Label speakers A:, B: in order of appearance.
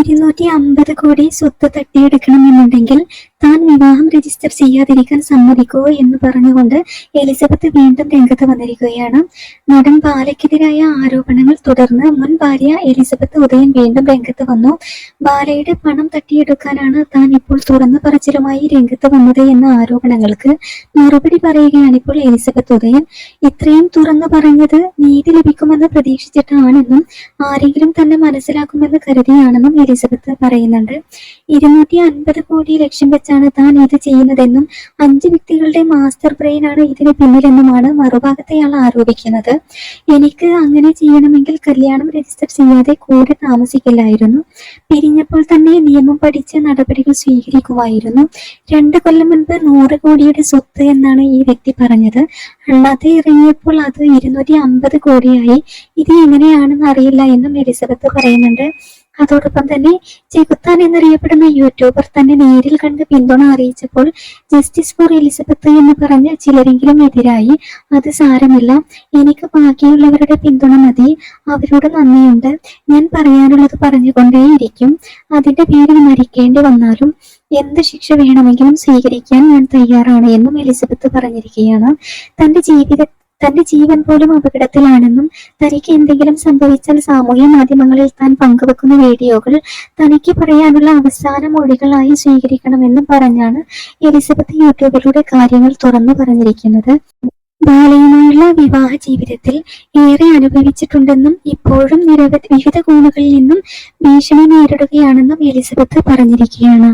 A: ഇരുന്നൂറ്റി അമ്പത് കോടി സ്വത്ത് തട്ടിയെടുക്കണമെന്നുണ്ടെങ്കിൽ താൻ വിവാഹം രജിസ്റ്റർ ചെയ്യാതിരിക്കാൻ സമ്മതിക്കുമോ എന്ന് പറഞ്ഞുകൊണ്ട് എലിസബത്ത് വീണ്ടും രംഗത്ത് വന്നിരിക്കുകയാണ്. നടൻ ബാലയ്ക്കെതിരായ ആരോപണങ്ങൾ തുടർന്ന് മുൻ ഭാര്യ എലിസബത്ത് ഉദയൻ വീണ്ടും രംഗത്ത് വന്നു. ബാലയുടെ പണം തട്ടിയെടുക്കാനാണ് താൻ ഇപ്പോൾ തുറന്നു പറച്ചിലുമായി രംഗത്ത് വന്നത് എന്ന ആരോപണങ്ങൾക്ക് മറുപടി പറയുകയാണ് ഇപ്പോൾ എലിസബത്ത് ഉദയൻ. ഇത്രയും തുറന്നു പറഞ്ഞത് നീതി ലഭിക്കുമെന്ന് പ്രതീക്ഷിച്ചിട്ടാണെന്നും ആരെങ്കിലും തന്നെ മനസ്സിലാക്കുമെന്ന് കരുതിയാണെന്നും എലിസബത്ത് പറയുന്നുണ്ട്. ഇരുന്നൂറ്റി അൻപത് കോടി ലക്ഷ്യം വെച്ചാണ് താൻ ഇത് ചെയ്യുന്നതെന്നും അഞ്ച് വ്യക്തികളുടെ മാസ്റ്റർ ബ്രെയിൻ ആണ് ഇതിന് പിന്നിലെന്നുമാണ് മറുഭാഗത്തെയാൾ ആരോപിക്കുന്നത്. എനിക്ക് അങ്ങനെ ചെയ്യണമെങ്കിൽ കല്യാണം രജിസ്റ്റർ ചെയ്യാതെ കൂടെ താമസിക്കില്ലായിരുന്നു പിരിഞ്ഞപ്പോൾ തന്നെ നിയമം പഠിച്ച് നടപടികൾ സ്വീകരിക്കുമായിരുന്നു. രണ്ട് കൊല്ലം മുൻപ് നൂറ് കോടിയുടെ സ്വത്ത് എന്നാണ് ഈ വ്യക്തി പറഞ്ഞത്. അല്ലാതെ ഇറങ്ങിയപ്പോൾ അത് ഇരുന്നൂറ്റി അമ്പത് കോടിയായി. ഇത് എങ്ങനെയാണെന്ന് അറിയില്ല എന്നും എലിസബത്ത് പറയുന്നുണ്ട്. അതോടൊപ്പം തന്നെ ചെകുത്താൻ എന്നറിയപ്പെടുന്ന യൂട്യൂബർ തന്നെ നേരിൽ കണ്ട് പിന്തുണ അറിയിച്ചപ്പോൾ ജസ്റ്റിസ് ഫോർ എലിസബത്ത് എന്ന് പറഞ്ഞ് ചിലരെങ്കിലും എതിരായി അത് സാരമില്ല. എനിക്ക് ബാക്കിയുള്ളവരുടെ പിന്തുണ മതി. അവരോട് നന്ദിയുണ്ട്. ഞാൻ പറയാനുള്ളത് പറഞ്ഞുകൊണ്ടേയിരിക്കും. അതിന്റെ പേരിൽ മരിക്കേണ്ടി വന്നാലും എന്ത് ശിക്ഷ വേണമെങ്കിലും സ്വീകരിക്കാൻ ഞാൻ തയ്യാറാണ് എന്നും എലിസബത്ത് പറഞ്ഞിരിക്കുകയാണ്. തന്റെ ജീവിത തന്റെ ജീവൻ പോലും അപകടത്തിലാണെന്നും തനിക്ക് എന്തെങ്കിലും സംഭവിച്ചാൽ സാമൂഹ്യ മാധ്യമങ്ങളിൽ താൻ പങ്കുവെക്കുന്ന വീഡിയോകൾ തനിക്ക് പറയാനുള്ള അവസാന മൊഴികളായി സ്വീകരിക്കണമെന്നും പറഞ്ഞാണ് എലിസബത്ത് യൂട്യൂബിലൂടെ കാര്യങ്ങൾ തുറന്നു പറഞ്ഞിരിക്കുന്നത്. ബാലയുമായുള്ള വിവാഹ ജീവിതത്തിൽ ഏറെ അനുഭവിച്ചിട്ടുണ്ടെന്നും ഇപ്പോഴും നിരവധി വിവിധ കോണുകളിൽ നിന്നും ഭീഷണി നേരിടുകയാണെന്നും എലിസബത്ത് പറഞ്ഞിരിക്കുകയാണ്.